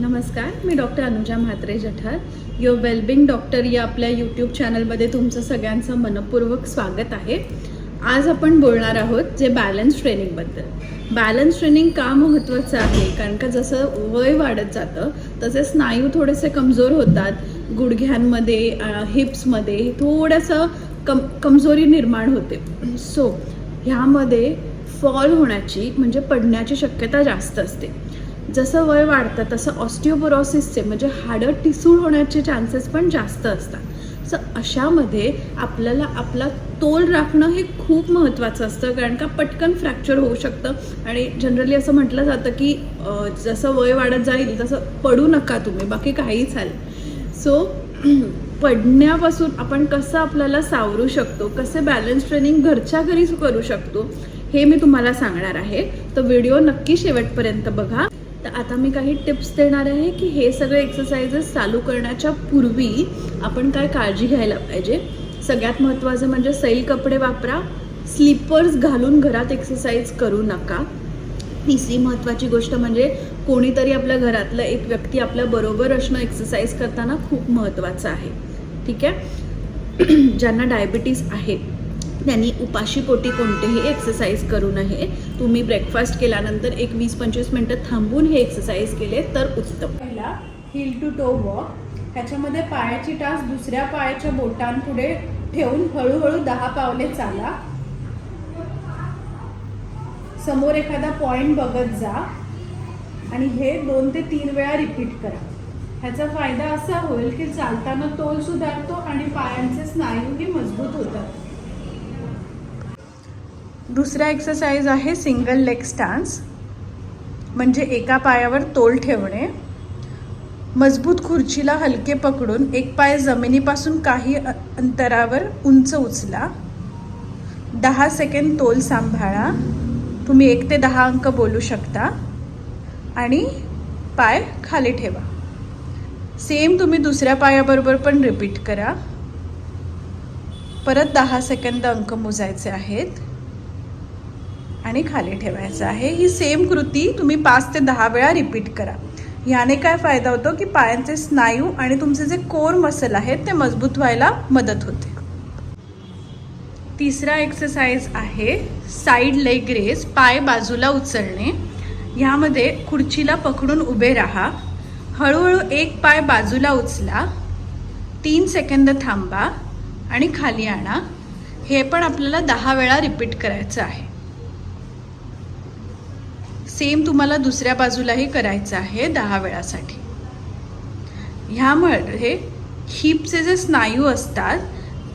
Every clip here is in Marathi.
नमस्कार मी doctor Anuja Mhatre Jathar. Your wellbeing doctor या आपल्या यूट्यूब चॅनलमध्ये तुमचं सगळ्यांचं मनपूर्वक स्वागत आहे. आज आपण बोलणार आहोत जे बॅलन्स ट्रेनिंगबद्दल बॅलन्स ट्रेनिंग का महत्त्वाचं आहे? कारण का जसं वय वाढत जातं तसे स्नायू थोडेसे कमजोर होतात. गुडघ्यांमध्ये हिप्समध्ये थोडंसं कम कमजोरी निर्माण होते. सो ह्यामध्ये फॉल होण्याची म्हणजे पडण्याची शक्यता जास्त असते. जसं वय वाढतं तसं ऑस्टिओपोरॉसिसचे म्हणजे हाडं टिसूळ होण्याचे चान्सेस पण जास्त असतात. सो अशामध्ये आपल्याला आपला तोल राखणं हे खूप महत्त्वाचं असतं कारण का पटकन फ्रॅक्चर होऊ शकतं. आणि जनरली असं म्हटलं जातं की जसं वय वाढत जाईल तसं पडू नका तुम्ही बाकी काही चालेल. सो पडण्यापासून आपण कसं आपल्याला सावरू शकतो कसे बॅलन्स ट्रेनिंग घरच्या घरी करू शकतो हे मी तुम्हाला सांगणार आहे. तर व्हिडिओ नक्की शेवटपर्यंत बघा. तर आता मी काही टिप्स देणार आहे की हे सगळे एक्सरसाइजेस चालू करण्याच्या पूर्वी आपण काय काळजी घ्यायला पाहिजे? सगळ्यात महत्त्वाचं म्हणजे सैल कपडे वापरा. स्लीपर्स घालून घरात एक्सरसाइज करू नका. तिसरी महत्त्वाची गोष्ट म्हणजे कोणीतरी आपल्या घरातलं एक व्यक्ती आपल्या बरोबर असणं एक्सरसाइज करताना खूप महत्त्वाचं आहे. ठीक आहे? ज्यांना डायबिटीस आहे. त्यांनी उपाशीपोटी कोणतेही एक्सरसाइज करू नये. तुम्ही ब्रेकफास्ट केल्यानंतर एक वीस पंचवीस मिनटं थांबून हे एक्सरसाइज केले तर उत्तम. पहिला हिल टू टो वॉक ह्याच्यामध्ये पायाची टास दुसऱ्या पायाच्या बोटांपुढे ठेवून हळूहळू दहा पावले चाला. समोर एखादा पॉइंट बघत जा आणि हे दोन ते तीन वेळा रिपीट करा. ह्याचा फायदा असा होईल की चालताना तोल सुधारतो आणि पायांचे स्नायूही मजबूत होतात. दुसरा एक्सरसाइज आहे सिंगल लेग स्टान्स म्हणजे एका पायावर तोल ठेवणे. मजबूत खुर्चीला हलके पकडून एक पाय जमिनीपासून काही अंतरावर उंच उचला. दहा सेकंड तोल सांभाळा. तुम्ही एक ते दहा अंक बोलू शकता. आणि पाय खाली ठेवा. सेम तुम्ही दुसऱ्या पायाबरोबर पण रिपीट करा. परत दहा सेकंद अंक मोजायचे आहेत. आणि खाली ठेवायचं आहे. ही सेम कृती तुम्ही पाच ते दहा वेळा रिपीट करा. ह्याने काय फायदा होतो की पायांचे स्नायू आणि तुमचे जे कोर मसल आहेत ते मजबूत व्हायला मदत होते. तिसरा एक्सरसाइज आहे साईड लेग रेस पाय बाजूला उचलणे. ह्यामध्ये खुर्चीला पकडून उभे राहा. हळूहळू एक पाय बाजूला उचला. तीन सेकंद थांबा आणि खाली आणा. हे पण आपल्याला दहा वेळा रिपीट करायचं आहे. सेम तुम्हाला दुसऱ्या बाजूलाही करायचं आहे दहा वेळासाठी. ह्यामुळे हिपचे जे स्नायू असतात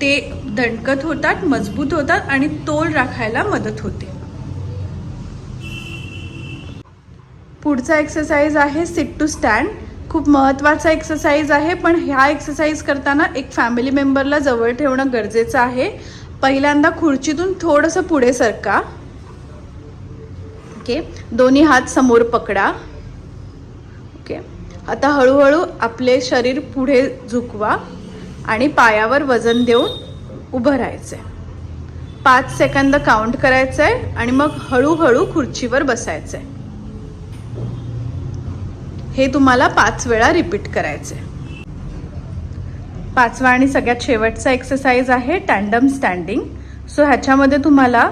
ते दणकत होतात मजबूत होतात आणि तोल राखायला मदत होते. पुढचा एक्सरसाइज आहे सिट टू स्टँड खूप महत्त्वाचा एक्सरसाइज आहे पण ह्या एक्सरसाइज करताना एक फॅमिली मेंबरला जवळ ठेवणं गरजेचं आहे. पहिल्यांदा खुर्चीतून थोडंसं पुढे सरका. ओके. दोन्ही हात समोर पकडा. ओके. आता हळूहळू आपले शरीर पुढे झुकवा आणि पायावर वजन देऊन उभं राहायचं आहे पाच सेकंद काउंट करायचं आहे आणि मग हळूहळू खुर्चीवर बसायचं आहे हे तुम्हाला पाच वेळा रिपीट करायचं आहे पाचवा आणि सगळ्यात शेवटचा एक्सरसाइज आहे टँडम स्टँडिंग सो ह्याच्यामध्ये तुम्हाला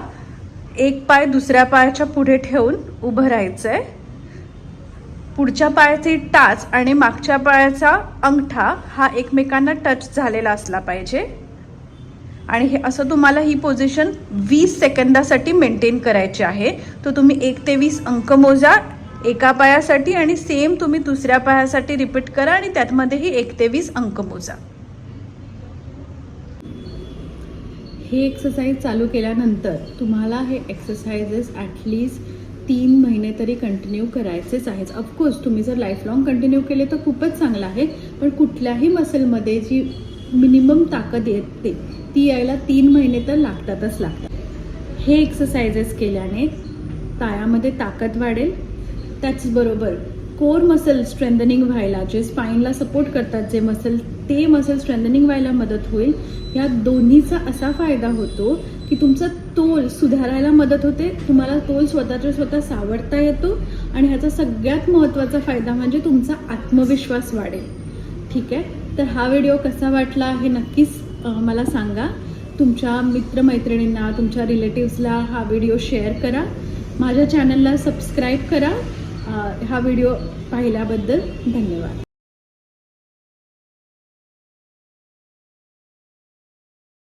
एक पाय दुसऱ्या पायाच्या पुढे ठेवून उभं राहायचं आहे पुढच्या पायाची टाच आणि मागच्या पायाचा अंगठा हा एकमेकांना टच झालेला असला पाहिजे. आणि हे असं तुम्हाला ही पोझिशन वीस सेकंदासाठी मेंटेन करायची आहे. तर तुम्ही एक ते वीस अंक मोजा एका पायासाठी आणि सेम तुम्ही दुसऱ्या पायासाठी रिपीट करा आणि त्यातमध्येही एक ते वीस अंक मोजा. हे एक्सरसाइज चालू केल्यानंतर तुम्हाला हे एक्सरसाइजेस ॲटलीस्ट तीन महिने तरी कंटिन्यू करायचेच आहेत. ऑफकोर्स तुम्ही जर लाईफ लाँग कंटिन्यू केले तर खूपच चांगलं आहे पण कुठल्याही मसलमध्ये जी मिनिमम ताकद येते ती यायला तीन महिने तर लागतातच लागतात. हे एक्सरसाइजेस केल्याने पायामध्ये ताकद वाढेल. त्याचबरोबर कोर मसल स्ट्रेंथनिंग व्हायला जे स्पाईनला सपोर्ट करतात जे मसल ते मसल स्ट्रेंथनिंग व्हायला मदत होईल. या दोन्हीचा असा फायदा होतो की तुमचा तोल सुधारायला मदत होते. तुम्हाला तोल स्वतःच्या स्वतः सावरता येतो आणि ह्याचा सगळ्यात महत्त्वाचा फायदा म्हणजे तुमचा आत्मविश्वास वाढेल. ठीक आहे? तर हा व्हिडिओ कसा वाटला हे नक्कीच मला सांगा. तुमच्या मित्रमैत्रिणींना तुमच्या रिलेटिव्सला हा व्हिडिओ शेअर करा. माझ्या चॅनलला सबस्क्राईब करा. हा व्हिडिओ पाहिल्याबद्दल धन्यवाद.